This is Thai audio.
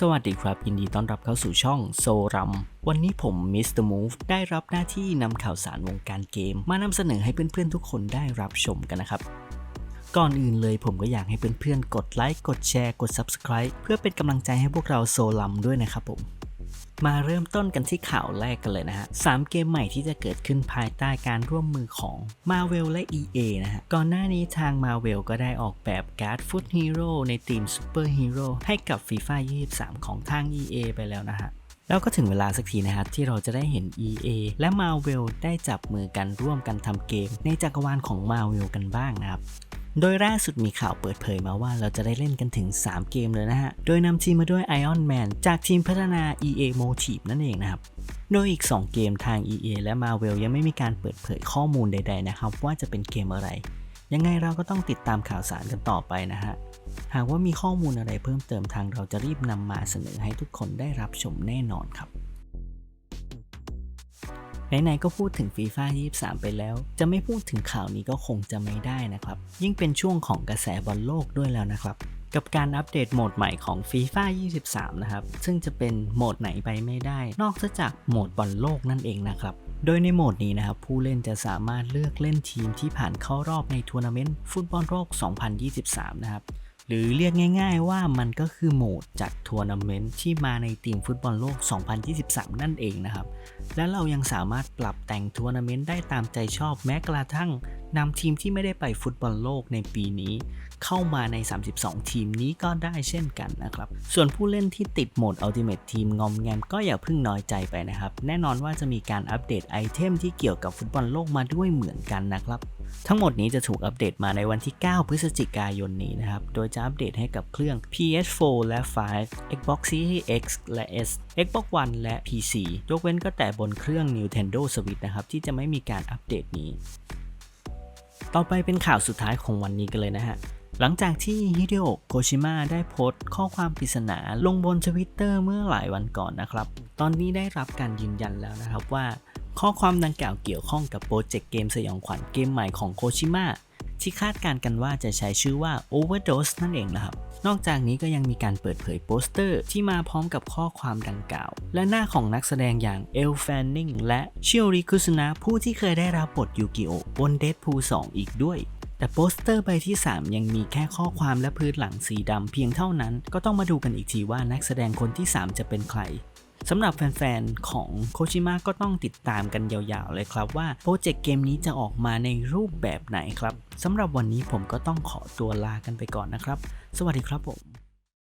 สวัสดีครับ ยินดีต้อนรับเข้าสู่ช่องโซรัม วันนี้ผมมิสเตอร์มูฟได้รับหน้าที่นำข่าวสารวงการเกม มานำเสนอให้เพื่อนๆทุกคนได้รับชมกันนะครับ ก่อนอื่นเลยผมก็อยากให้เพื่อนๆ กดไลค์ กดแชร์ กด Subscribe เพื่อเป็นกำลังใจให้พวกเราโซลัมด้วยนะครับผม มาเริ่มต้นกันที่ข่าวแรกกันเลยนะฮะสามเกมใหม่ที่จะเกิดขึ้นภายใต้การร่วมมือของ Marvel และ EA นะฮะ ก่อนหน้านี้ทาง Marvel ก็ได้ออกแบบการ์ดฟุตฮีโร่ในทีมซูเปอร์ฮีโร่ให้กับ FIFA 23 ของทาง EA ไปแล้วนะฮะ แล้วก็ถึงเวลาสักทีนะครับที่เราจะได้เห็น EA และ Marvel ได้จับมือกันร่วมกันทำเกม ในจักรวาลของ Marvel กันบ้างนะครับ โดยล่าสุดมีข่าวเปิดเผยมาว่าเราจะได้เล่นกันถึง 3 เกมเลยนะฮะ โดยนำทีมมาด้วย Ion Man จากทีมพัฒนา EA Motive นั่นเองนะครับ โดยอีก 2 เกมทาง EA และ Marvel ยังไม่มีการเปิดเผยข้อมูลใด ๆ นะครับ ว่าจะเป็นเกมอะไร ยังไงเราก็ต้องติดตามข่าวสารกันต่อไปนะฮะ หากว่ามีข้อมูลอะไรเพิ่มเติมทางเราจะรีบนำมาเสนอให้ทุกคนได้รับชมแน่นอนครับ ไหนๆก็พูดถึงฟีฟ่า23 ไปแล้ว จะไม่พูดถึงข่าวนี้ก็คงจะไม่ได้นะครับ ยิ่งเป็นช่วงของกระแสบอลโลกด้วยแล้วนะครับกับการอัปเดตโหมดใหม่ของ FIFA 23 นะครับ ซึ่งจะเป็นโหมดไหนไปไม่ได้ นอกจากโหมดบอลโลกนั่นเองนะครับ โดยในโหมดนี้นะครับ ผู้เล่นจะสามารถเลือกเล่นทีมที่ผ่านเข้ารอบในทัวร์นาเมนต์ฟุตบอลโลก 2023 นะครับ หรือเรียกง่ายๆว่ามันก็คือโหมดจัดทัวร์นาเมนต์ที่มาในทีมฟุตบอลโลก 2023 นั่นเองนะครับ และเรายังสามารถปรับแต่งทัวร์นาเมนต์ได้ตามใจชอบแม้กระทั่ง นำทีมที่ไม่ได้ไปฟุตบอลโลกในปีนี้ เข้ามาใน 32 ทีมนี้ก็ได้เช่นกันนะครับ ส่วนผู้เล่นที่ติดโหมด Ultimate Team งอมแงมก็อย่าเพิ่งน้อยใจไปนะครับ แน่นอนว่าจะมีการอัปเดตไอเทมที่เกี่ยวกับฟุตบอลโลกมาด้วยเหมือนกันนะครับ ทั้งหมดนี้จะถูกอัปเดตมาในวันที่ 9 พฤศจิกายนนี้นะครับ โดยจะอัปเดตให้กับเครื่อง PS4 และ 5 Xbox Series X และ S Xbox One และ PC ยกเว้นก็แต่บนเครื่อง Nintendo Switch นะครับที่จะไม่มีการอัปเดตนี้ ต่อไปเป็นข่าวสุดท้ายของวันนี้กันเลยนะฮะ หลังจากที่ฮิเดโอะโคชิมะได้โพสต์ข้อความปริศนาลงบนทวิตเตอร์เมื่อหลายวันก่อนนะครับ ตอนนี้ได้รับการยืนยันแล้วนะครับว่า ข้อความดังกล่าวเกี่ยวข้องกับโปรเจกต์เกมสยองขวัญเกมใหม่ของโคชิมะ ที่คาดการกันว่าจะใช้ชื่อว่า Overdose นั่นเองนะครับ นอกจากนี้ก็ยังมีการเปิดเผยโปสเตอร์ที่มาพร้อมกับข้อความดังกล่าว และหน้าของนักแสดงอย่างเอลแฟนนิงและชิโอริคุซุนะผู้ที่เคยได้รับบทยูกิโอบนเด p พู2อีกด้วยแต่โปสเตอร์ใบที่ 3 ยังมีแค่ข้อความและพื้นหลังสีดำเพียงเท่านั้น ก็ต้องมาดูกันอีกทีว่านักแสดงคนที่ 3 จะเป็นใคร สำหรับแฟนๆ ของโคชิมะก็ต้องติดตามกันยาวๆ เลยครับว่าโปรเจกต์เกมนี้จะออกมาในรูปแบบไหนครับสำหรับวันนี้ผมก็ต้องขอตัวลากันไปก่อนนะครับ สวัสดีครับผม